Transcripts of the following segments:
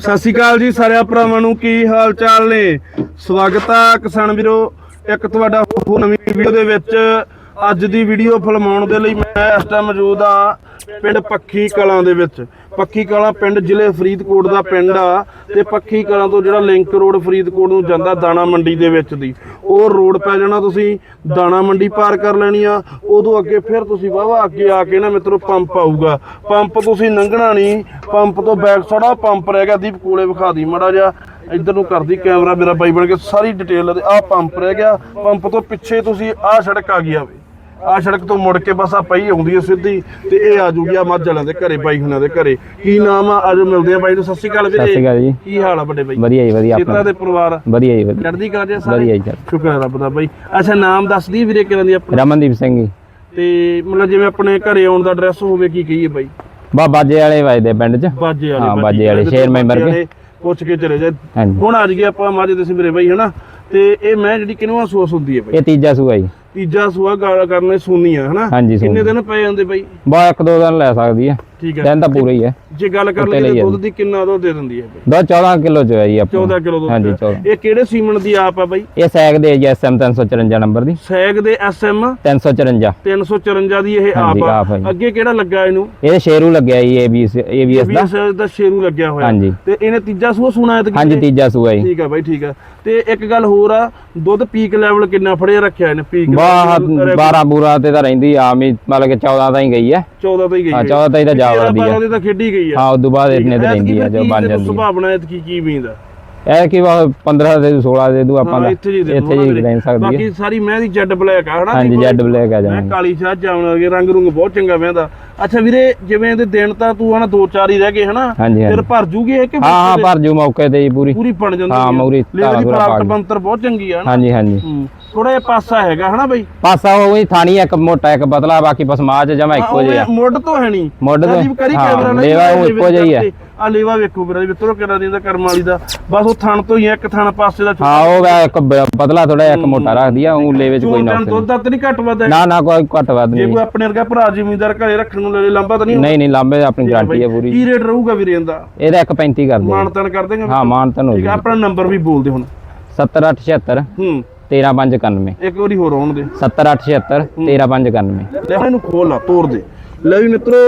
ਸਤਿ ਸ਼੍ਰੀ ਅਕਾਲ ਜੀ ਸਾਰਿਆਂ ਭਰਾਵਾਂ ਨੂੰ, ਕੀ ਹਾਲ ਚਾਲ ਨੇ? ਸਵਾਗਤ ਆ ਕਿਸਾਨ ਵੀਰੋ, ਇੱਕ ਤੁਹਾਡਾ ਹੋਰ ਨਵੀਂ ਵੀਡੀਓ ਦੇ ਵਿੱਚ ਅੱਜ ਦੀ ਵੀਡੀਓ ਫਿਲਮਾਉਣ ਦੇ ਲਈ ਮੈਂ ਇਸ ਟਾਈਮ ਮੌਜੂਦ ਆ ਪਿੰਡ ਪੱਖੀ ਕਲਾਂ ਦੇ ਵਿੱਚ। ਪੱਖੀ ਕਲਾਂ ਪਿੰਡ ਜ਼ਿਲ੍ਹੇ ਫਰੀਦਕੋਟ ਦਾ ਪਿੰਡ ਆ ਤੇ ਪੱਖੀ ਕਲਾਂ ਤੋਂ ਜਿਹੜਾ ਲਿੰਕ ਰੋਡ ਫਰੀਦਕੋਟ ਨੂੰ ਜਾਂਦਾ ਦਾਣਾ ਮੰਡੀ ਦੇ ਵਿੱਚ ਦੀ। ਉਹ ਰੋਡ ਪੈ ਜਾਣਾ ਤੁਸੀਂ, ਦਾਣਾ ਮੰਡੀ ਪਾਰ ਕਰ ਲੈਣੀ ਆ, ਉਦੋਂ ਅੱਗੇ ਫਿਰ ਤੁਸੀਂ ਵਾਵਾ ਅੱਗੇ ਆ ਕੇ ਨਾ ਮਿੱਤਰੋ ਪੰਪ ਆਊਗਾ। ਪੰਪ ਤੁਸੀਂ ਲੰਘਣਾ ਨਹੀਂ, ਪੰਪ ਤੋਂ ਬੈਕ ਸਾਡਾ ਪੰਪ ਰਹਿ ਗਿਆ, ਦੀਪ ਕੋਲੇ ਵਿਖਾ ਦੀ ਮੜਾ ਜਾ ਇੱਧਰ ਨੂੰ ਕਰਦੀ ਕੈਮਰਾ ਮੇਰਾ ਬਾਈ ਬਣ ਕੇ, ਸਾਰੀ ਡਿਟੇਲ ਦੇ ਆਹ ਪੰਪ ਰਹਿ ਗਿਆ। ਪੰਪ ਤੋਂ ਪਿੱਛੇ ਤੁਸੀਂ ਆਹ ਸੜਕ ਆ ਗਈ ਆਵੇ ਆਹ ਸੜਕ ਤੋਂ ਮੁੜ ਕੇ ਬਸ ਆ ਪਈ ਆਉਂਦੀ ਹੈ ਸਿੱਧੀ ਤੇ ਇਹ ਆ ਜੂਗੀ ਆ ਮੱਝ ਵਾਲਿਆਂ ਦੇ ਘਰੇ ਬਾਈ ਹੁਣਾਂ ਦੇ ਘਰੇ। ਕੀ ਨਾਮ ਆ? ਆਜੋ ਮਿਲਦੇ ਆ ਬਾਈ ਨੂੰ। ਸਤਿ ਸ਼੍ਰੀ ਅਕਾਲ ਵੀਰੇ। ਸਤਿ ਸ਼੍ਰੀ ਅਕਾਲ ਜੀ। ਕੀ ਹਾਲ ਆ ਵੱਡੇ ਬਾਈ? ਵਧੀਆ ਜੀ ਵਧੀਆ ਆਪਣਾ। ਦੇ ਪਰਿਵਾਰ? ਵਧੀਆ ਜੀ ਵਧੀਆ। ਚੜ੍ਹਦੀ ਕਲਾ ਸਾਰੇ? ਵਧੀਆ ਜੀ ਸ਼ੁਕਰ ਰੱਬ ਦਾ ਬਾਈ। ਅੱਛਾ ਨਾਮ ਦੱਸ ਦੀ ਵੀਰੇ ਕਿਹਨਾਂ ਦੀ ਆਪਣਾ? ਰਮਨਦੀਪ ਸਿੰਘ ਜੀ। ਤੇ ਮਤਲਬ ਜਿਵੇਂ ਆਪਣੇ ਘਰੇ ਆਉਣ ਦਾ ਐਡਰੈਸ ਹੋਵੇ ਕੀ ਕਹੀਏ ਬਾਈ? ਬਾ ਬਾਜੇ ਵਾਲੇ ਵਜਦੇ ਪਿੰਡ 'ਚ। ਬਾਜੇ ਵਾਲੇ ਹਾਂ, ਬਾਜੇ ਵਾਲੇ, ਸ਼ੇਰ ਮੈਂਬਰ ਕੇ। ਪੁੱਛ ਕੇ ਚਲੇ ਜਾ ਹੁਣ ਅੱਜ ਗਏ ਆਪਾਂ ਮਾਝੇ ਦੇ ਸਿਮਰੇ ਬਾਈ ਹਨਾ? ਤੇ ਇਹ ਮੈਂ ਜਿਹੜੀ ਕਿਨਵਾ ਸੋਸ ਹੁੰਦੀ ਹੈ ਬਾਈ? ਇਹ ਤੀਜਾ ਸੂਆ ਜੀ। ਤੀਜਾ ਸੂਆ ਗਾਲ ਕਰਨੇ ਸੁਣਨੀ ਆ ਹਨਾ? ਹਾਂਜੀ ਕਿੰਨੇ ਦਿਨ ਪਏ ਜਾਂਦੇ ਬਾਈ? ਬਾ ਇੱਕ ਦੋ ਦਿਨ ਲੈ ਸਕਦੀ ਹੈ ਠੀਕ ਹੈ ਦਿਨ ਤਾਂ ਪੂਰਾ ਹੀ ਹੈ ਜੇ ਗੱਲ ਕਰ ਲਈਏ ਦੁੱਧ ਦੀ ਕਿੰਨਾ ਦੁੱਧ ਦੇ ਦਿੰਦੀ ਹੈ ਬਾਈ ਦੋ 14 ਕਿਲੋ ਚ ਹੈ ਜੀ ਆਪਣਾ। 14 ਕਿਲੋ ਦੁੱਧ ਹਾਂਜੀ ਹੈ। 14 ਇਹ ਕਿਹੜੇ ਸੀਮਨ ਦੀ ਆਪ ਆ ਬਾਈ? ਇਹ ਸੈਗ ਦੇ ਜੀ ਐਸਐਮ 354 ਨੰਬਰ ਦੀ। ਸੈਗ ਦੇ ਐਸਐਮ 354 354 ਦੀ ਇਹ ਆਪ ਆਪ ਆ ਹੈ। ਅੱਗੇ ਕਿਹੜਾ ਲੱਗਾ ਇਹਨੂੰ? ਇਹ ਸ਼ੇਰੂ ਲੱਗਿਆ ਜੀ ਏਬੀਐਸ ਏਬੀਐਸ ਦਾ। ABS ਦਾ ਸ਼ੇਰੂ ਲੱਗਿਆ ਹੋਇਆ। ਹਾਂਜੀ। ਤੇ ਇਹਨੇ ਤੀਜਾ ਸੂਆ ਸੁਣਾ ਹੈ ਤੇ ਹਾਂਜੀ ਤੀਜਾ ਸੂਆ ਜੀ। ਠੀਕ ਆ ਬਾਈ ਠੀਕ ਆ। ਤੇ ਇੱਕ ਗੱਲ ਹੋਰ ਆ ਦੁੱਧ ਪੀਕ ਲੈਵਲ ਕਿੰਨਾ ਫੜਿਆ ਰੱਖਿਆ ਇਹਨੇ? ਪੀਕ ਬਾ 12 ਬੂਰਾ ਤੇ ਤਾਂ ਰਹਿੰਦੀ ਆ ਮੀ ਮਤਲਬ ਕਿ 14 ਤਾਂ ਹੀ ਗਈ ਹੈ। 14 ਤਾਂ ਹੀ ਗਈ ਹਾਂ ਹੈ। 14 ਤਾਂ ਹੀ ਤਾਂ ਜਾ ਵੜਦੀ ਹੈ ਦੀ ਤਾਂ ਖੇਡੀ ਗਈ ਆ। ਹਾਂ ਉਦੋਂ ਬਾਅਦ ਇਤਨੇ ਤੇ ਰਹਿੰਦੀ ਆ ਜੋ ਕੀ ਬਣ ਜਾਂਦੀ ਹੈ ਸੁਭਾਵਨਾ ਐਤਕੀ ਕੀ ਵੀਂਦਾ ਇਹ ਕੀ ਵਾ 15 ਦੇ 16 ਦੇ ਦੂ ਆਪਾਂ ਇੱਥੇ ਜੀ। ਰਹਿ ਸਕਦੀ ਹੈ ਬਾਕੀ ਸਾਰੀ ਮੈਂ ਦੀ ਜੈਡ ਬਲੈਕ ਆ ਹਨਾ? ਹਾਂਜੀ ਜੈਡ ਬਲੈਕ ਆ ਮੈਂ ਜਾਵਾਂਗੇ ਕਾਲੀ ਸ਼ਾਹ ਜਾਵਣ ਵਰਗੇ ਰੰਗ ਰੁੰਗ ਬਹੁਤ ਚੰਗਾ ਵਹਿੰਦਾ ਅੱਛਾ ਵੀਰੇ ਜਿਵੇਂ ਇਹਦੇ ਦਿਨ ਤਾਂ ਤੂੰ ਹਨਾ ਦੋ ਚਾਰ ਹੀ ਰਹਿ ਗਏ ਹਨਾ? ਫਿਰ ਭਰ ਜੂਗੀ ਇਹ ਕਿ ਹਾਂ ਹਾਂ ਭਰ ਜੂ ਮੌਕੇ ਤੇ ਪੂਰੀ। ਪੂਰੀ ਬਣ ਜਾਂਦੀ ਹਾਂ, ਦੀ ਧੂਰਾ ਪ੍ਰਾਪਤ ਕੇ। ਬੰਤਰ ਬਹੁਤ ਚੰਗੀ ਆ ਹਾਂਜੀ ਹਾਂਜੀ। ਥੋੜਾ ਜਿਹਾ ਪਾਸਾ ਹੈਗਾ ਹਨਾ ਬਾਈ? ਪਾਸਾ ਉਹ ਹੀ ਥਾਣੀ ਇੱਕ ਮੋਟਾ ਇੱਕ ਪਤਲਾ ਬਾਕੀ ਪਸਮਾਜ ਜਮਾ ਇੱਕੋ ਜਿਹਾ। ਮੁੱਢ ਤੋਂ ਹੈ ਨਹੀਂ। ਮੁੱਢ ਤੋਂ- ਕਰੀ ਕੈਮਰਾ ਨਾਲ ਲੇਵਾ ਉਹ ਇੱਕੋ ਜਿਹਾ ਹੀ ਹੈ। ਆ ਲੇਵਾ ਵੇਖੋ ਵੀਰੇ ਮਿੱਤਰੋ ਕਿਹੜਾ ਦੀ ਦਾ ਕਰਮ ਵਾਲੀ ਦਾ। ਬਸ ਉਹ ਥਣ ਤੋਂ ਹੀ ਇੱਕ ਥਣ ਪਾਸੇ ਦਾ ਹਾਂ ਉਹ ਇੱਕ ਬ- ਪਤਲਾ ਥੋੜਾ ਇੱਕ ਮੋਟਾ ਰੱਖਦੀ ਆ ਉਹ ਲੈ ਵਿੱਚ ਕੋਈ ਨਾ ਦੁੱਧ ਦਾ ਤਾਂ ਨਹੀਂ ਘੱਟ ਵੱਧ ਨਾ ਨਾ ਕੋਈ ਘੱਟ ਵੱਧ ਜੇ ਨਹੀਂ। ਕੋਈ ਆਪਣੇ ਵਰਗਾ ਭਰਾ ਜ਼ਿਮੀਂਦਾਰ ਘਰੇ ਰੱਖਣ ਨੂੰ ਲੈ ਲੈ ਲੰਬਾ ਤਾਂ ਨਹੀਂ ਨਹੀਂ ਨਹੀਂ ਲਾਂਬੇ ਆਪਣੀ ਗਾਰੰਟੀ ਹੈ ਪੂਰੀ। ਕੀ ਰੇਟ ਰਹੂਗਾ ਵੀਰੇ ਇਹਦਾ? ਇਹਦਾ 1.35 ਕਰਦੇ ਆ। ਮਾਨਤਨ ਕਰ ਦੇਗਾ ਹਾਂ ਮਾਨਤਨ ਹੋ ਜੀ ਆਪਣਾ ਨੰਬਰ ਵੀ ਬੋਲ ਦੇ ਹੁਣ। 7876 ਹੂੰ। 13591 ਇੱਕ ਵਾਰੀ ਹੋਰ ਆਉਣ ਦੇ। 7876 13591 ਲੈ ਹੁਣ ਇਹਨੂੰ ਖੋਲ ਲਾ ਤੋੜ ਦੇ। ਲੈ ਵੀ ਮਿੱਤਰੋ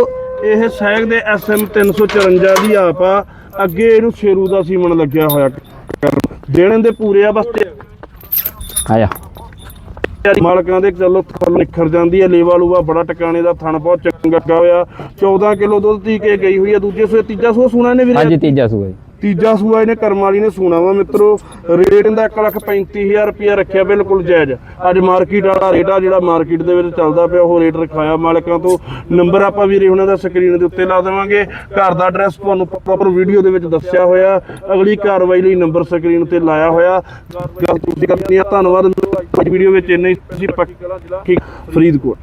ਇਹ ਸੈਗ ਦੇ SM 354 ਦੀ ਆਪ ਆ। ਅੱਗੇ ਇਹਨੂੰ ਸ਼ੇਰੂ ਦਾ ਸੀਮਨ ਲੱਗਿਆ ਹੋਇਆ। ਦੇਣ ਦੇ ਪੂਰੇ ਆ ਬਸ ਤੇ ਆਇਆ। ਮਾਲਕਾਂ ਦੇ ਚਲੋ ਥੱਲ ਨਿਖਰ ਜਾਂਦੀ ਹੈ ਲੇਵਾ ਲੂਵਾ ਬੜਾ ਟਿਕਾਣੇ ਦਾ ਥਣ ਬਹੁਤ ਚੰਗਾ ਹੋਇਆ। 14 ਕਿਲੋ ਦੁੱਧ ਕੇ ਗਈ ਹੋਈ ਆ ਦੂਜੇ ਸੂਏ ਤੀਜਾ ਸੂਆ ਸੂਣਾ ਨੇ ਵੀਰੇ ਹਾਂਜੀ ਤੀਜਾ ਸੂਆ ਜੀ। ਤੀਜਾ ਸੂਆ ਇਹਨੇ ਕਰਮ ਵਾਲੀ ਨੇ ਸੂਣਾ ਵਾ ਮਿੱਤਰੋ। ਰੇਟ ਇਹਦਾ 135000 ਰੁਪਇਆ ਰੱਖਿਆ ਬਿਲਕੁਲ ਜਾਇਜ਼। ਅੱਜ ਮਾਰਕੀਟ ਵਾਲਾ ਰੇਟ ਆ ਜਿਹੜਾ ਮਾਰਕੀਟ ਦੇ ਵਿੱਚ ਚੱਲਦਾ ਪਿਆ, ਉਹ ਰੇਟ ਰਖਾਇਆ ਮਾਲਕਾਂ ਤੋਂ। ਨੰਬਰ ਆਪਾਂ ਵੀਰੇ ਉਹਨਾਂ ਦਾ ਸਕਰੀਨ ਦੇ ਉੱਤੇ ਲਾ ਦੇਵਾਂਗੇ। ਘਰ ਦਾ ਐਡਰੈਸ ਤੁਹਾਨੂੰ ਪ੍ਰੋਪਰ ਵੀਡੀਓ ਦੇ ਵਿੱਚ ਦੱਸਿਆ ਹੋਇਆ। ਅਗਲੀ ਕਾਰਵਾਈ ਲਈ ਨੰਬਰ ਸਕਰੀਨ ਤੇ ਲਾਇਆ ਹੋਇਆ। ਗੱਲ ਤੁਸੀਂ ਕਰਨੀ ਆ ਧੰਨਵਾਦ ਵੀਡੀਓ ਵਿੱਚ ਇੰਨਾ ਹੀ। ਸੀ ਪੱਕੀ ਫਰੀਦਕੋਟ।